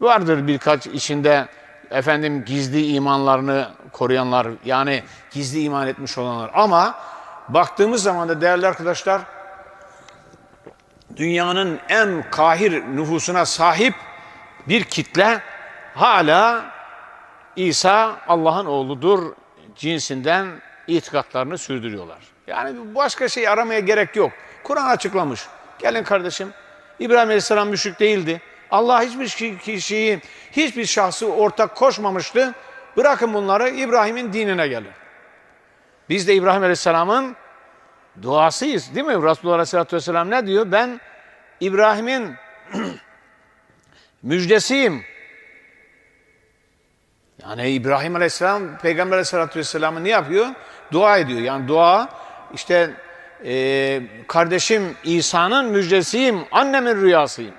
Vardır birkaç içinde efendim gizli imanlarını koruyanlar yani gizli iman etmiş olanlar ama baktığımız zaman da değerli arkadaşlar dünyanın en kahir nüfusuna sahip bir kitle hala İsa Allah'ın oğludur cinsinden itikatlarını sürdürüyorlar. Yani başka şey aramaya gerek yok. Kur'an açıklamış. Gelin kardeşim. İbrahim Aleyhisselam müşrik değildi. Allah hiçbir kişi- kişiyi, hiçbir şahsı ortak koşmamıştı. Bırakın bunları İbrahim'in dinine gelin. Biz de İbrahim Aleyhisselam'ın duasıyız değil mi? Resulullah Aleyhisselatü Vesselam ne diyor? Ben İbrahim'in müjdesiyim. Yani İbrahim Aleyhisselam Peygamber Aleyhisselatü Vesselam'ı ne yapıyor? Dua ediyor. Yani dua işte e, kardeşim İsa'nın müjdesiyim, annemin rüyasıyım.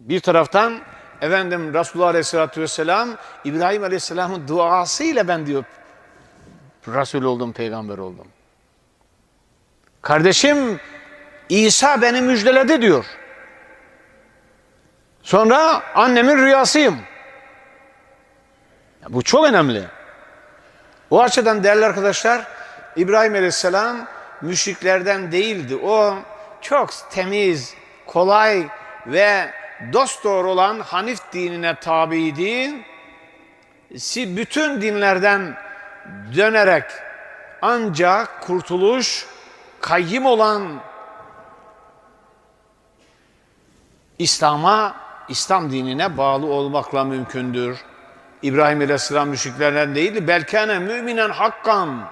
Bir taraftan efendim Resulullah Aleyhisselatü Vesselam İbrahim Aleyhisselam'ın duasıyla ben diyor Resul oldum, peygamber oldum. Kardeşim İsa beni müjdeledi diyor. Sonra annemin rüyasıyım. Ya Bu çok önemli. O açıdan değerli arkadaşlar İbrahim Aleyhisselam müşriklerden değildi. O çok temiz, kolay ve dost doğru olan Hanif dinine tabiydi. Si- Bütün dinlerden dönerek ancak kurtuluş kayyım olan İslam'a, İslam dinine bağlı olmakla mümkündür. İbrahim Aleyhisselam müşriklerden değildi. Belkâne müminen hakkan.